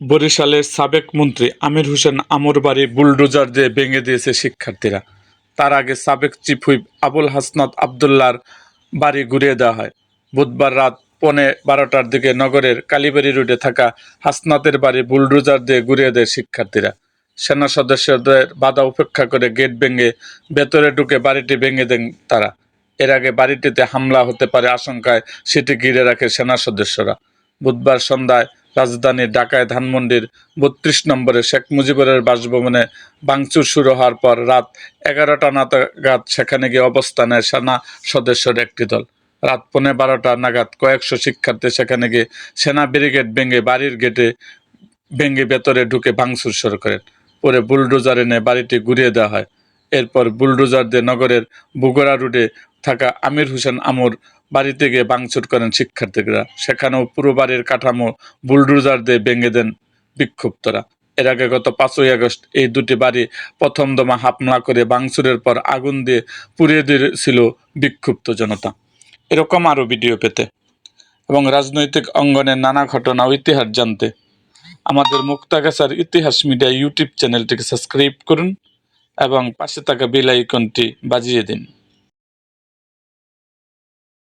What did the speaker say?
বরিশালের সাবেক মন্ত্রী আমির হোসেন আমর বাড়ি বুলডোজার দিয়ে ভেঙে দিয়েছে শিক্ষার্থীরা। তার আগে সাবেক চিফ হুইপ আবুল হাসনাত আবদুল্লার বাড়ি ঘুরিয়ে দেওয়া হয়। বুধবার রাত পৌনে বারোটার দিকে নগরের কালীবাড়ি রোডে থাকা হাসনাতের বাড়ি বুলডোজার দিয়ে ঘুরিয়ে দেয় শিক্ষার্থীরা। সেনা সদস্যদের বাধা উপেক্ষা করে গেট ভেঙে ভেতরে ঢুকে বাড়িটি ভেঙে দেন তারা। এর আগে বাড়িটিতে হামলা হতে পারে আশঙ্কায় সেটি ঘিরে রাখে সেনা সদস্যরা। বুধবার সন্ধ্যায় রাজধানীর ঢাকায় ধানমন্ডির বত্রিশ নম্বরে শেখ মুজিবুরের বাসভবনে ভাঙচুর শুরু হওয়ার পর রাত এগারোটা নাগাদ সেখানে গিয়ে অবস্থান নেয় সেনা সদস্যের একটি দল। রাত পৌনে বারোটা নাগাদ কয়েকশো শিক্ষার্থী সেখানে গিয়ে সেনা ব্যারিকেড ভেঙে বাড়ির গেটে ভেঙে ভেতরে ঢুকে ভাঙচুর শুরু করেন। পরে বুলডোজার এনে বাড়িটি ঘুরিয়ে দেওয়া হয়। এরপর বুলডোজার দিয়ে নগরের বুগরা রোডে থাকা আমির হোসেন আমর বাড়িতে গিয়ে ভাঙচুর করেন শিক্ষার্থীরা। সেখানেও পুরো বাড়ির কাঠামো বুলডোজার দিয়ে ভেঙে দেন বিক্ষুব্ধরা। এর আগে গত পাঁচই আগস্ট এই দুটি বাড়ি প্রথম দমা হামলা করে ভাঙচুরের পর আগুন দিয়ে পুড়িয়ে দিয়েছিল বিক্ষুব্ধ জনতা। এরকম আরও ভিডিও পেতে এবং রাজনৈতিক অঙ্গনের নানা ঘটনা ও ইতিহাস জানতে আমাদের মুক্তাগাছার ইতিহাস মিডিয়া ইউটিউব চ্যানেলটিকে সাবস্ক্রাইব করুন এবং পাশে থাকা বেল আইকনটি বাজিয়ে দিন।